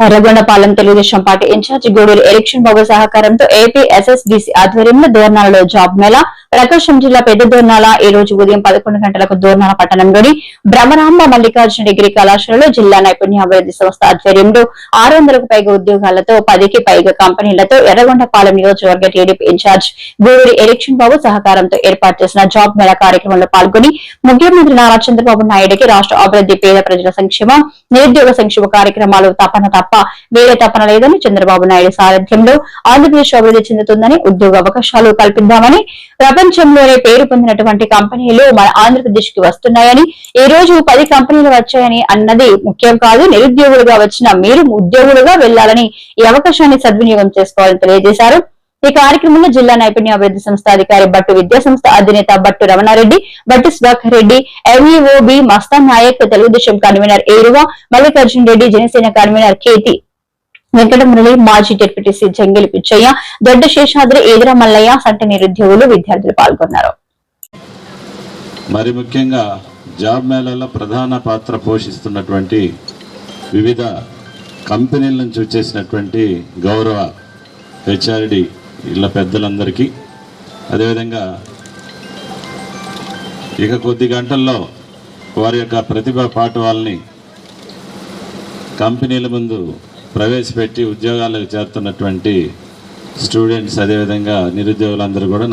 Erragondapalem Telugu Desam party incharge Guduru election Babu సహకారంతో AP SSDC ఆధ్వర్యంలో దోర్నాలలో job Mela ప్రకాశం జిల్లా పెద్ద దోర్నాల ఈ రోజు ఉదయం పదకొండు గంటలకు దోర్నాల పట్టణంలోని బ్రహ్మరాంబ మల్లికార్జున డిగ్రీ కళాశాలలో జిల్లా నైపుణ్యాభివృద్ధి సంస్థ ఆధ్వర్యంలో ఆరు వందలకు పైగా ఉద్యోగాలతో పదికి పైగా కంపెనీలతో ఎర్రగొండపాలెం నియోజకవర్గ TDP in-charge Guduru election Babu సహకారంతో ఏర్పాటు చేసిన జాబ్ మేళా కార్యక్రమంలో పాల్గొని ముఖ్యమంత్రి నారా చంద్రబాబు నాయుడుకి రాష్ట్ర అభివృద్ధి పేద ప్రజల సంక్షేమ నిరుద్యోగ సంక్షేమ కార్యక్రమాలు తపన తప్ప వేరే తపన లేదని చంద్రబాబు నాయుడు సారథ్యంలో ఆంధ్రప్రదేశ్ అభివృద్ధి చెందుతుందని ఉద్యోగ అవకాశాలు కల్పిద్దామని ప్రపంచంలోనే పేరు పొందినటువంటి కంపెనీలు మన ఆంధ్రప్రదేశ్కి వస్తున్నాయని ఈ రోజు పది కంపెనీలు వచ్చాయని అన్నది ముఖ్యం కాదు. నిరుద్యోగులుగా వచ్చిన మీరు ఉద్యోగులుగా వెళ్ళాలని ఈ అవకాశాన్ని సద్వినియోగం చేసుకోవాలని తెలియజేశారు. ఈ కార్యక్రమంలో జిల్లా నైపుణ్యాభివృద్ధి సంస్థ అధికారి బట్టు విద్యా సంస్థ అధినేత Battu Ramanareddy Battu Sudhakar Reddy MEO B Mastan Nayak Telugu Desam convener Eruva Mallikarjuna Reddy Janasena convener Keti Venkatamurali మాజీ డిప్యూటీసీ జంగిలి పిచ్చయ్య దొడ్డ శేషాద్రి ఏదిరా మల్లయ్య సంట నిరుద్యోగులు విద్యార్థులు పాల్గొన్నారు. మరి ముఖ్యంగా జాబ్ మేళాలో ప్రధాన పాత్ర పోషిస్తున్నటువంటి వివిధ కంపెనీల నుంచి వచ్చేసినటువంటి గౌరవ హెచ్ఆర్డి ఇళ్ళ పెద్దలందరికీ. అదేవిధంగా ఇక కొద్ది గంటల్లో వారి యొక్క ప్రతిభ పాఠవాల్ని కంపెనీల ముందు ప్రవేశపెట్టి ఉద్యోగాలకు చేరుతున్నటువంటి స్టూడెంట్స్ అదేవిధంగా నిరుద్యోగులందరూ కూడా